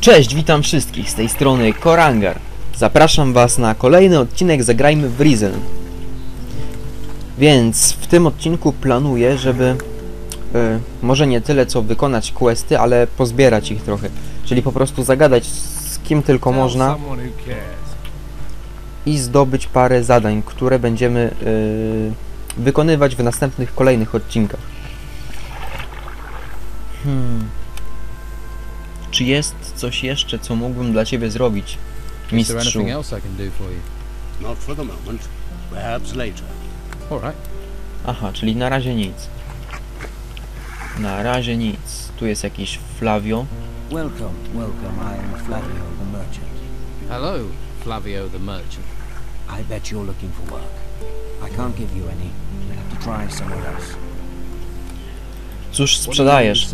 Cześć, witam wszystkich z tej strony Korangar. Zapraszam Was na kolejny odcinek Zagrajmy w Risen. Więc w tym odcinku planuję, żeby e, może nie tyle co wykonać questy, ale pozbierać ich trochę. Czyli po prostu zagadać z kim tylko można i zdobyć parę zadań, które będziemy e, wykonywać w następnych kolejnych odcinkach. Hmm. Czy jest coś jeszcze, co mógłbym dla Ciebie zrobić, mistrzu? anything else I can do for you? Not for the moment. Perhaps later. All right. Aha, czyli na razie nic. Na razie nic. Tu jest jakiś Flavio. Welcome, welcome. I am Flavio the merchant. Hello, Flavio the merchant. I bet you're looking for work. I can't give you any. You'll have to try somewhere else. Cóż sprzedajesz?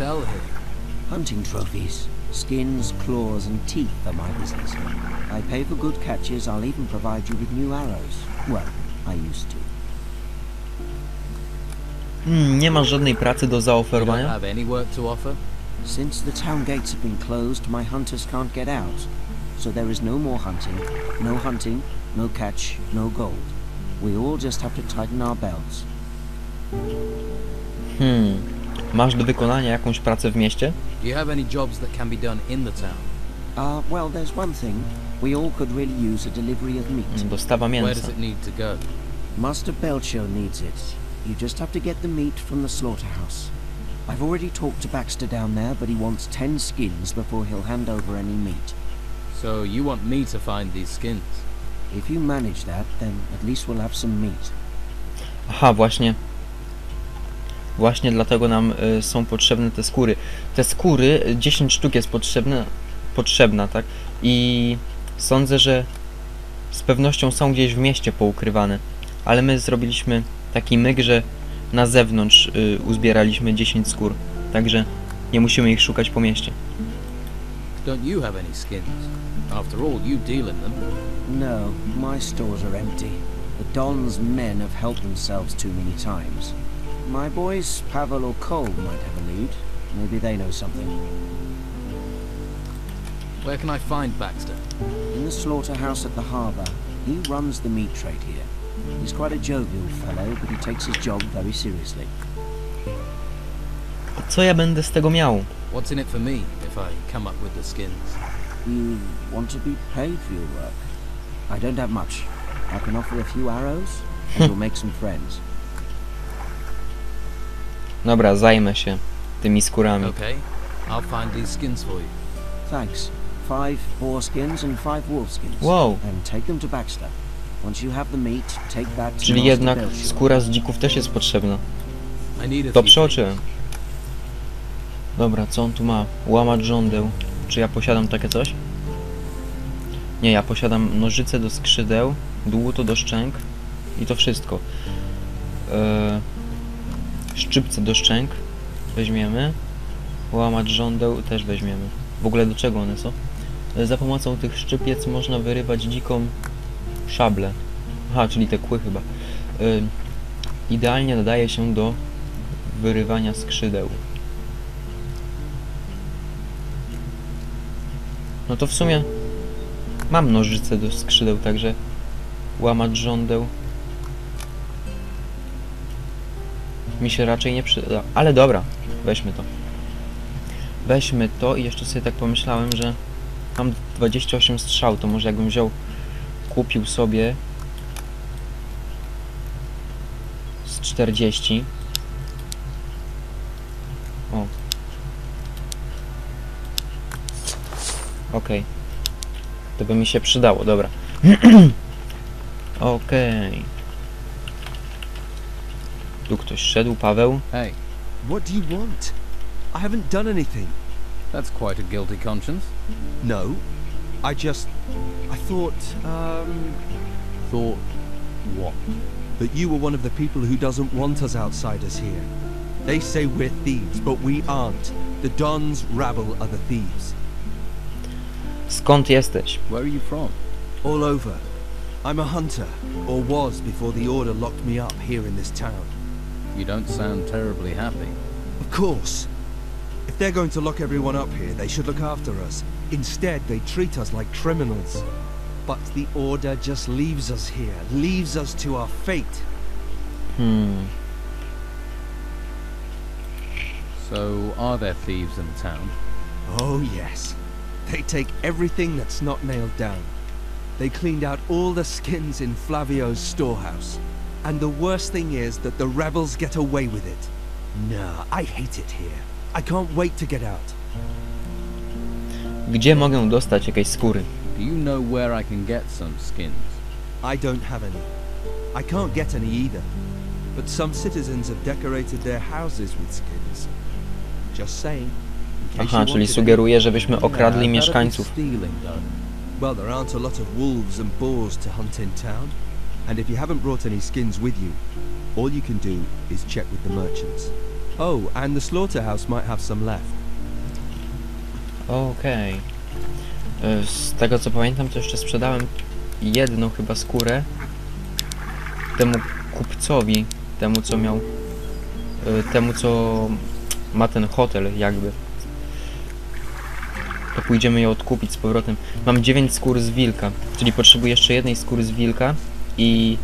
Hunting trophies, skins, claws, and teeth are my business. I pay for good catches. I'll even provide you with new arrows. Well, I used to. Hmm, nie masz żadnej pracy do You zaoferowania? have any work to offer? Since the town gates have been closed, my hunters can't get out. So there is no more hunting. No hunting, no catch, no gold. We all just have to tighten our belts. Hmm. Masz do wykonania jakąś pracę w mieście? Do you have any jobs that can be done in the town? Uh, well, there's one thing. We all could really use a delivery of meat. Hmm, Dostawa Where mięsa. does it need to go? Master needs it. You just have to get the meat from the slaughterhouse. I've already talked to Baxter down there, but he wants ten skins before he'll hand over any meat. So you want me to find these skins? If you manage that, then at least we'll have some meat. Aha, właśnie. Właśnie dlatego nam y, są potrzebne te skóry. Te skóry, y, 10 sztuk jest potrzebne, potrzebna, tak? I sądzę, że z pewnością są gdzieś w mieście poukrywane. Ale my zrobiliśmy taki myk, że na zewnątrz y, uzbieraliśmy 10 skór. Także nie musimy ich szukać po mieście. Don't you have any skins? After all, you deal in them. No, my stores are empty. The Don's men have helped themselves too many times. My boys, Pavel or Cole, might have a lead. Maybe they know something. Where can I find Baxter? In the slaughterhouse at the harbour, he runs the meat trade here. He's quite a jovial fellow, but he takes his job very seriously. Co ja będę z tego miał? What's in it for me if I come up with the skins? You want to be paid for your work? I don't have much. I can offer a few arrows, and you'll make some friends. Dobra, zajmę się tymi skórami. Okay, I'll find these skins for you. Thanks. Five boar skins and five wolf skins. Wow, And take them to Baxter. Once you have the meat, take that to czyli jednak skóra z dzików też jest potrzebna. To przeoczyłem. Dobra, co on tu ma? Łamacz żądeł. Czy ja posiadam takie coś? Nie, ja posiadam nożyce do skrzydeł, dłuto do szczęk i to wszystko. Eee, szczypce do szczęk weźmiemy. Łamacz żądeł też weźmiemy. W ogóle do czego one są? E, Za pomocą tych szczypiec można wyrywać dziką szablę. Aha, czyli te kły chyba. Eee, idealnie nadaje się do wyrywania skrzydeł. No to w sumie mam nożyce do skrzydeł, także łamacz żądeł mi się raczej nie przyda. Ale dobra, weźmy to. Weźmy to i jeszcze sobie tak pomyślałem, że mam 28 strzał, to może jakbym wziął, kupił sobie z 40 o. Okej. To by mi się przydało, dobra. Okej. Tu ktoś szedł, Paweł. Hey, What do you want? I haven't done anything. that's quite a guilty conscience. No. I just. I thought, um. Thought what? that you were one of the people who doesn't want us outsiders here. They say we're thieves, but we aren't. The Don's rabble are the thieves. Skąd jesteś? Where are you from? All over. I'm a hunter, or was before the Order locked me up here in this town. You don't sound terribly happy. Of course. If they're going to lock everyone up here, they should look after us. Instead, they treat us like criminals. But the Order just leaves us here, leaves us to our fate. Hmm. So, are there thieves in the town? Oh, yes. They take everything that's not nailed down. They cleaned out all the skins in Flavio's storehouse. And the worst thing is that the rebels get away with it. Nah, I hate it here. I can't wait to get out. Gdzie mogę dostać jakieś skóry? Do you know where I can get some skins? I don't have any. I can't get any either. But some citizens have decorated their houses with skins. Just saying. in case Aha, czyli sugeruje, żebyśmy okradli mieszkańców. Well, there aren't a lot of wolves and boars to hunt in town. And if you haven't brought any skins with you, all you can do is check with the merchants. Oh, and the slaughterhouse might have some left. Okej. E, Z tego co pamiętam, to jeszcze sprzedałem jedną chyba skórę temu kupcowi, temu co miał, e, temu co ma ten hotel jakby. To pójdziemy ją odkupić z powrotem. Mam 9 skór z wilka, czyli potrzebuję jeszcze jednej skóry z wilka i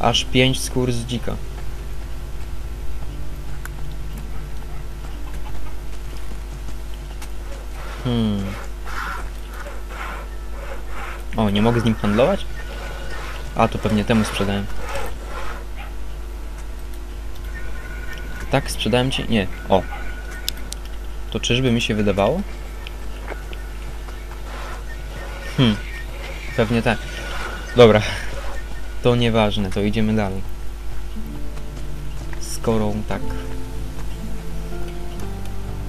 aż 5 skór z dzika. Hmm. O, nie mogę z nim handlować? A, to pewnie temu sprzedałem. Tak, sprzedałem ci? Nie. O. To czyżby mi się wydawało? Hmm. Pewnie tak. Dobra. To nieważne, to idziemy dalej. Skoro tak.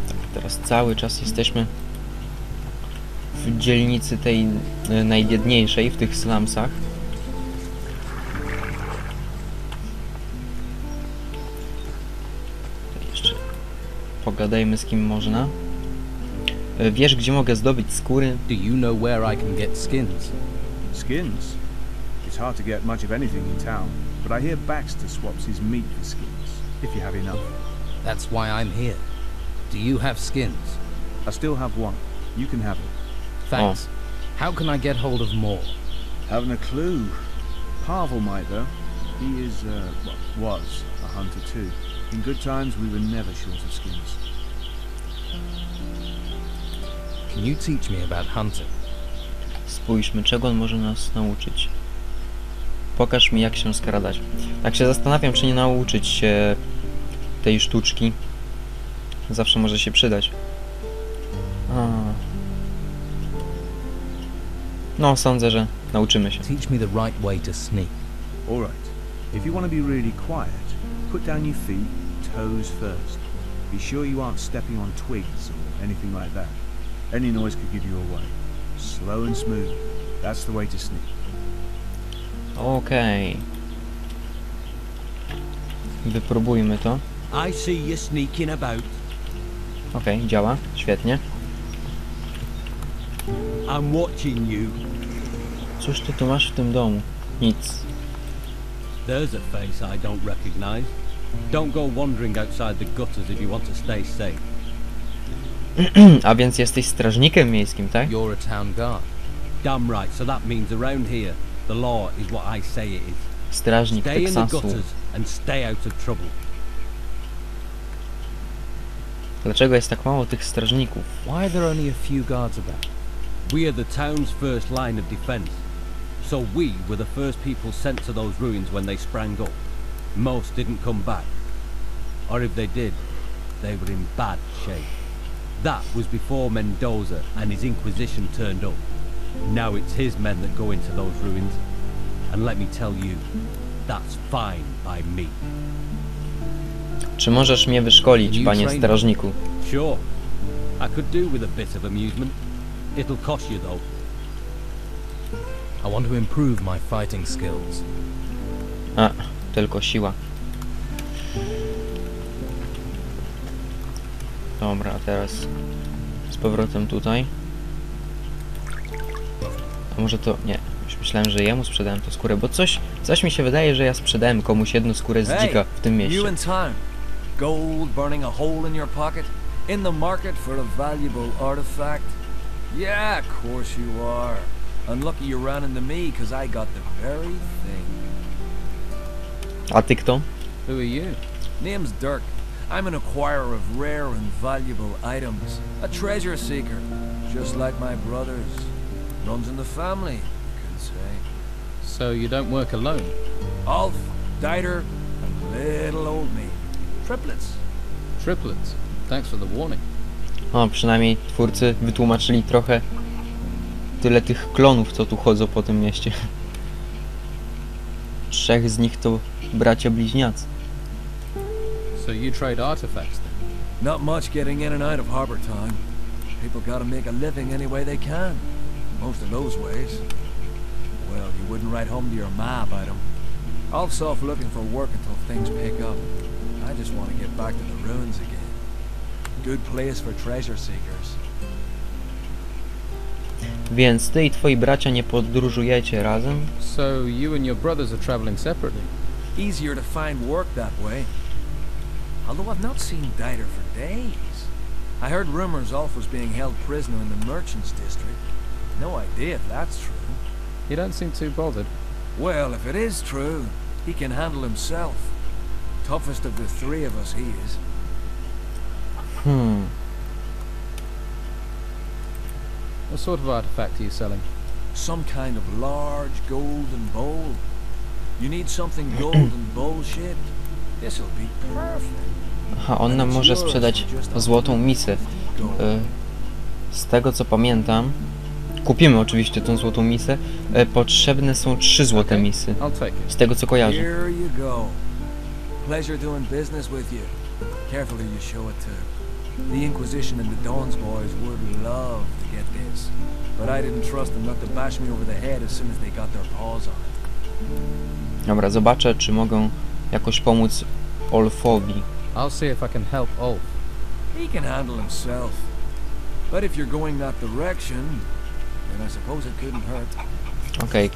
Tak, teraz cały czas jesteśmy w dzielnicy tej e, najbiedniejszej, w tych slumsach. Jeszcze pogadajmy z kim można. E, Wiesz, gdzie mogę zdobyć skóry? Do you know where I can get skins? Skins? It's hard to get much of anything in town, but I hear Baxter swaps his meat for skins, if you have enough. That's why I'm here. Do you have skins? I still have one. You can have it. Thanks. How can I get hold of more? Haven't a clue. Pavel might, though. He is, uh, well, was a hunter too. In good times, we were never short of skins. Can you teach me about hunting? Spójrzmy, czego on może nas nauczyć. Pokaż mi, jak się skradać. Tak się zastanawiam, czy nie nauczyć się tej sztuczki. Zawsze może się przydać. A. No, sądzę, że nauczymy się. Teach me the right way to sneak. All right. If you want to be really quiet, put down your feet, toes first. Be sure you aren't stepping on twigs or anything like that. Any noise could give you away. Slow and smooth. That's the way to sneak. Okej. Wypróbujmy to. I see you sneaking about. Okej, działa. Świetnie. I'm watching you. Cóż ty tu masz w tym domu? Nic. There's a face I don't recognize. Don't go wandering outside the gutters if you want to stay safe. A więc jesteś strażnikiem miejskim, tak? You're a town guard. Damn right, so that means around here, the law is what I say it is. Strażnik Stay in the Teksasu. gutters and stay out of trouble. Dlaczego jest tak mało tych strażników? Why are there only a few guards about? We are the town's first line of defense. So we were the first people sent to those ruins when they sprang up. Most didn't come back. Or if they did, they were in bad shape. That was before Mendoza and his Inquisition turned up. Now it's his men that go into those ruins. And let me tell you, that's fine by me. Czy możesz mnie wyszkolić, panie strażniku? Sure, I could do with a bit of amusement. It'll cost you though. I want to improve my fighting skills. A, tylko siła. Dobra, teraz z powrotem tutaj. Może to... nie. Już myślałem, że jemu sprzedałem tę skórę, bo coś, coś mi się wydaje, że ja sprzedałem komuś jedną skórę z dzika w tym mieście. Gold burning a hole in your pocket? In the market for a valuable artifact? Yeah, of course you are. Unlucky you ran into me, because I got the very thing. A ty kto? Who are you? Name's Dirk. I'm an acquirer of rare and valuable items. A treasure seeker. Just like my brothers. Runs in the family, you could say. So you don't work alone? Alf, Dieter, and little old me. Triplets. Triplets. Thanks for the warning. O, przynajmniej twórcy wytłumaczyli trochę tyle tych klonów, co tu chodzą po tym mieście. Trzech z nich to bracia bliźniacy. So you trade artifacts then? Not much getting in and out of harbor time. People gotta make a living any way they can. Most of those ways. Well, you wouldn't write home to your ma about 'em. Alf's off looking for work until things pick up. I just want to get back to the ruins again. Good place for treasure seekers. Więc ty i twoi bracia nie podróżujecie razem? So you and your brothers are traveling separately? Easier to find work that way. Although I've not seen Dieter for days. I heard rumors Alf was being held prisoner in the merchants district. No idea if that's true. You don't seem too bothered. Well, if it is true, he can handle himself. Toughest of the three of us he is. Hmm. What sort of artifact are you selling? Some kind of large golden bowl. You need something golden bowl shaped? This'll be perfect. Aha, on nam może sprzedać złotą misę. Z tego co pamiętam, kupimy oczywiście tą złotą misę. E, Potrzebne są trzy złote Okej. misy. Z tego co kojarzę. Pleasure doing business with you. Careful who you show it to. The Inquisition and the Dawns boys would love to get this, but I didn't trust them not to bash me over the head as soon as they got their paws on it. Dobra, zobaczę czy mogę jakoś pomóc Olfowi. I'll see if I can help Ulf. He can handle himself. But if you're going that direction, Okej.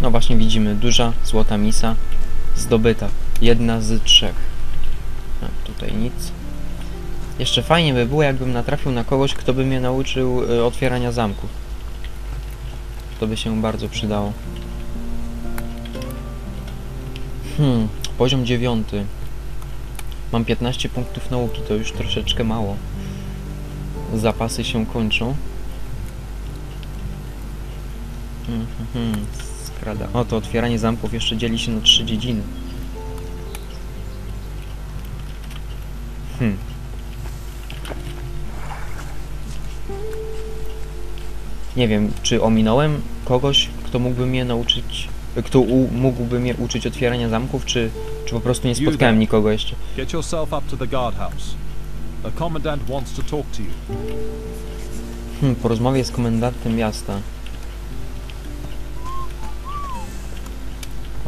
No właśnie widzimy, duża złota misa zdobyta. Jedna z trzech. A, tutaj nic. Jeszcze fajnie by było, jakbym natrafił na kogoś, kto by mnie nauczył y, otwierania zamków. To by się bardzo przydało. Hmm, poziom dziewiąty. Mam 15 punktów nauki, to już troszeczkę mało. Zapasy się kończą. Mhm, skrada. O, to otwieranie zamków jeszcze dzieli się na trzy dziedziny. Hmm. Nie wiem, czy ominąłem kogoś, kto mógłby mnie nauczyć, kto u, mógłby mnie uczyć otwierania zamków, czy, czy po prostu nie spotkałem nikogo jeszcze. Get yourself up to the guardhouse. The commandant wants to talk to you. Hmm, porozmawiaj z komendantem miasta.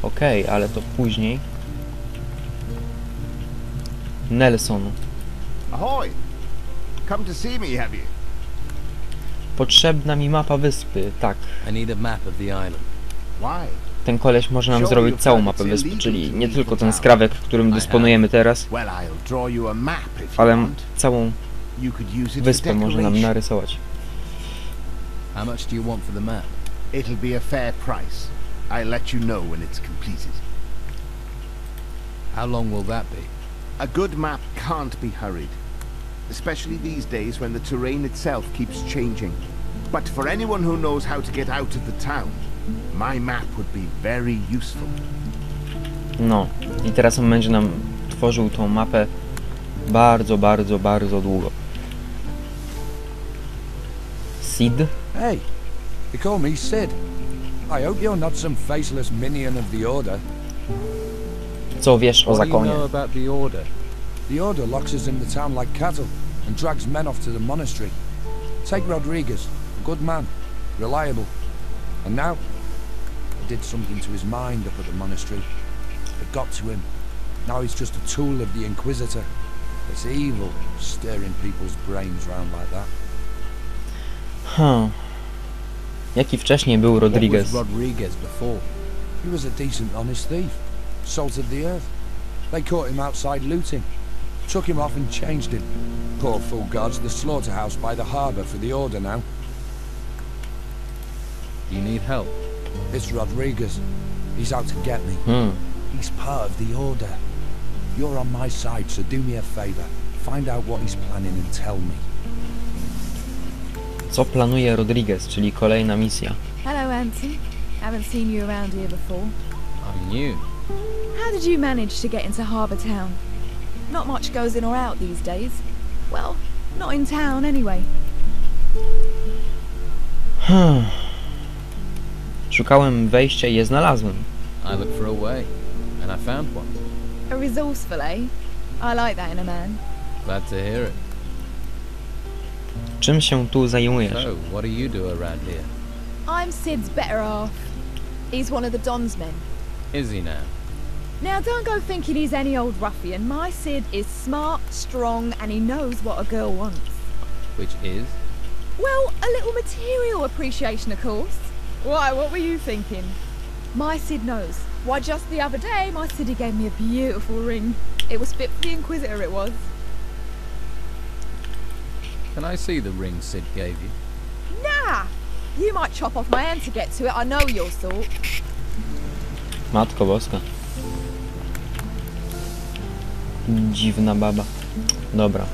Okej, ale to później. Nelson. Ahoy! Come to see me, have you? Potrzebna mi mapa wyspy, tak. I need a map of the island. Why? Ten koleś może nam zrobić całą mapę wyspy, czyli nie tylko ten skrawek, którym dysponujemy teraz, ale całą wyspę może nam narysować. How fair price. Long will that be? A good map can't be hurried, especially these days when the terrain itself keeps changing. But for anyone who knows how to get out of the town, my map would be very useful. No, i teraz on będzie nam tworzył tą mapę bardzo, bardzo, bardzo długo. Sid? Hey, you call me Sid. I hope you're not some faceless minion of the Order. Co wiesz o What do you zakonie? know about the Order? The Order locks us in the town like cattle and drags men off to the monastery. Take Rodriguez, a good man, reliable. And now, did something to his mind up at the monastery. It got to him. Now he's just a tool of the Inquisitor. It's evil, stirring people's brains round like that. Hmm. Jaki wcześniej był What Rodriguez? was Rodriguez before? He was a decent, honest thief. Salted the earth. They caught him outside looting. Took him off and changed him. Poor fool guards the slaughterhouse by the harbour for the order now. Do you need help? It's Rodriguez. He's out to get me. Hmm. He's part of the order. You're on my side, so do me a favour. Find out what he's planning and tell me. Co planuje Rodriguez, czyli kolejna misja? Hello, Anson. I haven't seen you around here before. I'm new. How did you manage to get into Harbour Town? Not much goes in or out these days. Well, not in town anyway. Szukałem wejścia i je znalazłem. I looked for a way, and I found one. A resourceful, eh? I like that in a man. Glad to hear it. Czym się tu zajmujesz? So, what do you do around here? I'm Sid's better half. He's one of the Don's men. Is he now? Now, don't go thinking he's any old ruffian. My Sid is smart, strong, and he knows what a girl wants. Which is? Well, a little material appreciation, of course. Why, what were you thinking? My Sid knows. Why, just the other day, my Siddy gave me a beautiful ring. It was fit for the Inquisitor, it was. Can I see the ring Sid gave you? Nah! You might chop off my hand to get to it, I know your sort. Matko boska. Dziwna baba. Dobra.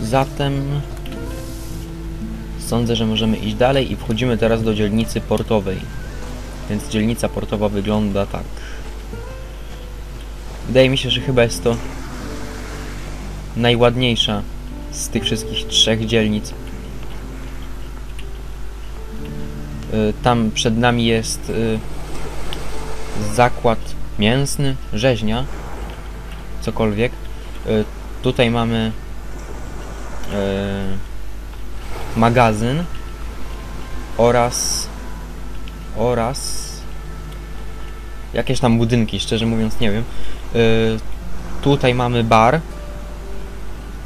Zatem... Sądzę, że możemy iść dalej i wchodzimy teraz do dzielnicy portowej. Więc dzielnica portowa wygląda tak. Wydaje mi się, że chyba jest to najładniejsza z tych wszystkich trzech dzielnic. Y, Tam przed nami jest y, zakład mięsny, rzeźnia, cokolwiek. Y, Tutaj mamy magazyn oraz oraz jakieś tam budynki, szczerze mówiąc nie wiem. Y, Tutaj mamy bar,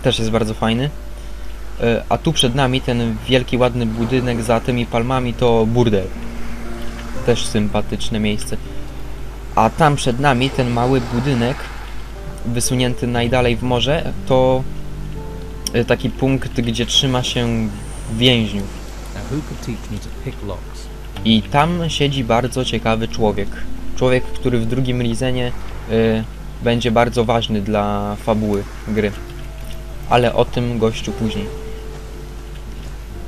też jest bardzo fajny. E, A tu przed nami ten wielki, ładny budynek za tymi palmami to burdel. Też sympatyczne miejsce. A tam przed nami ten mały budynek, wysunięty najdalej w morze, to e, taki punkt, gdzie trzyma się więźniów. I tam siedzi bardzo ciekawy człowiek. Człowiek, który w drugim Rizenie y, będzie bardzo ważny dla fabuły gry. Ale o tym gościu później.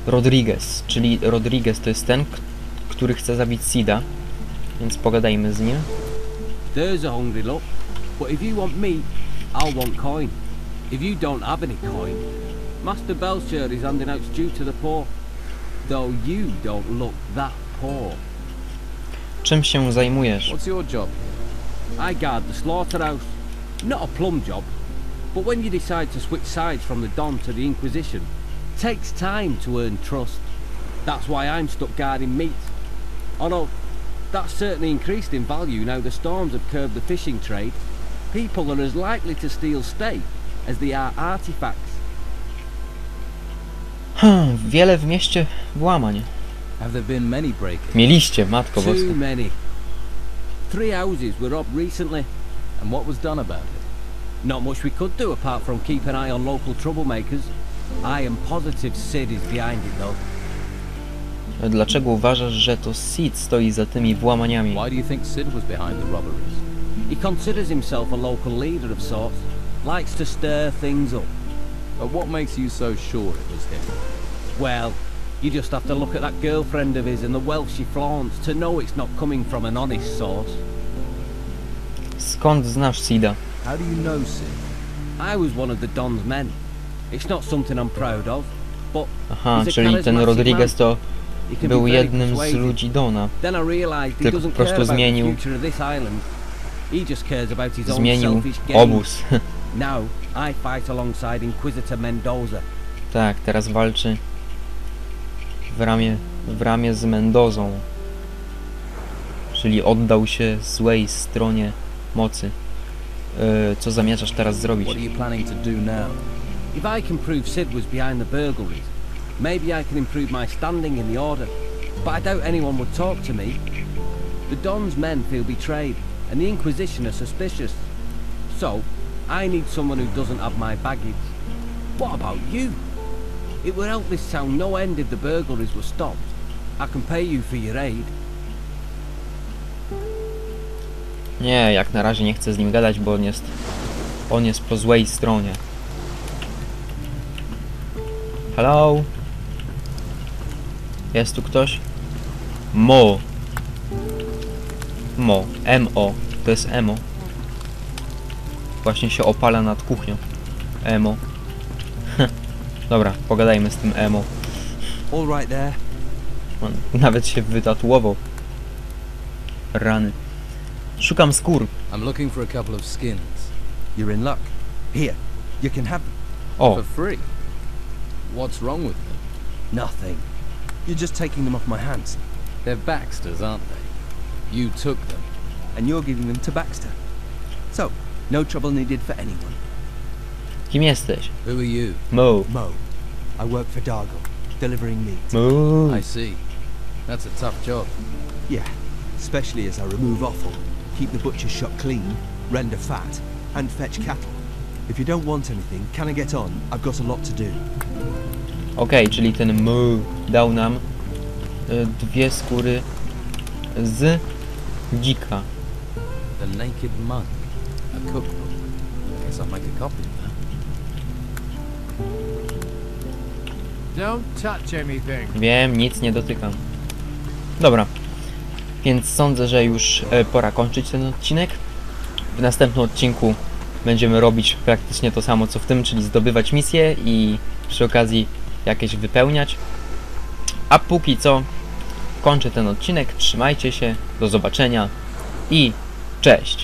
Rodriguez, czyli Rodriguez to jest ten, który chce zabić Sida. Więc pogadajmy z nim. There's a hungry look. But if you want meat, I'll want coin. If you don't have any coin, Master Belcher is handing out stew to the poor. Though you don't look that poor. Czym się zajmujesz? What's your job? I guard the slaughterhouse. Not a plum job, but when you decide to switch sides from the Don to the Inquisition, takes time to earn trust. That's why I'm stuck guarding meat. Although, that's certainly increased in value now the storms have curbed the fishing trade. People are as likely to steal steak as they are artifacts. Hmm, wiele w mieście włamań. Mieliście, matko boska. Too many. Three houses were robbed recently. And what was done about it? Not much we could do apart from keep an eye on local troublemakers. I am positive Sid is behind it though. Dlaczego uważasz, że to Sid stoi za tymi włamaniami? Why do you think Sid was behind the robberies? He considers himself a local leader of sorts. Likes to stir things up. But what makes you so sure it was him? Well, you just have to look at that girlfriend of his and the wealth she flaunts to know it's not coming from an honest source. Skąd znasz Sida? How do you know Sid? I was one of the Don's men. It's not something I'm proud of, but Aha, czyli ten Rodriguez to był jednym z ludzi Dona. Then I realized he Tylko doesn't po prostu care about zmienił- the future of this island. He just cares about his own Zmienił obóz. I fight alongside Inquisitor Mendoza. tak, teraz walczy w ramię, w ramię z Mendozą. Czyli oddał się złej stronie mocy. E, co zamierzasz teraz zrobić? What are you planning to do now? If I can prove Sid was behind the burglaries, maybe I can improve my standing in the Order. But I doubt anyone would talk to me. The Don's men feel betrayed, and the Inquisition are suspicious. So, I need someone who doesn't have my baggage. What about you? It would help this town no end if the burglaries were stopped. I can pay you for your aid. Nie, jak na razie nie chcę z nim gadać, bo on jest... On jest po złej stronie. Hello? Jest tu ktoś? Mo. Mo. M-O. To jest emo. Właśnie się opala nad kuchnią. Emo. Dobra, pogadajmy z tym emo. All right there. On nawet się wytatuował. Rany. Szukam skór. I'm looking for a couple of skins. You're in luck. Here, you can have them. O, For free. What's wrong with them? Nothing. You're just taking them off my hands, They're Baxter's, aren't they? You took them. and you're giving them to Baxter. So, no trouble needed for anyone. kim jesteś? Who are you? Mo. Mo, I work for Dargo, delivering meat. Mo. I see. That's a tough job. Yeah, especially as I remove offal, keep the butcher's shop clean, render fat, and fetch cattle. If you don't want anything, can I get on? I've got a lot to do. Okej, czyli ten Mo dał nam y, dwie skóry z dzika. The Naked Monk. A cookbook. Guess I'll make a copy of that. Don't touch anything. Wiem, nic nie dotykam. Dobra. Więc sądzę, że już e, pora kończyć ten odcinek. W następnym odcinku będziemy robić praktycznie to samo co w tym, czyli zdobywać misje i przy okazji jakieś wypełniać. A póki co kończę ten odcinek. Trzymajcie się, do zobaczenia i cześć!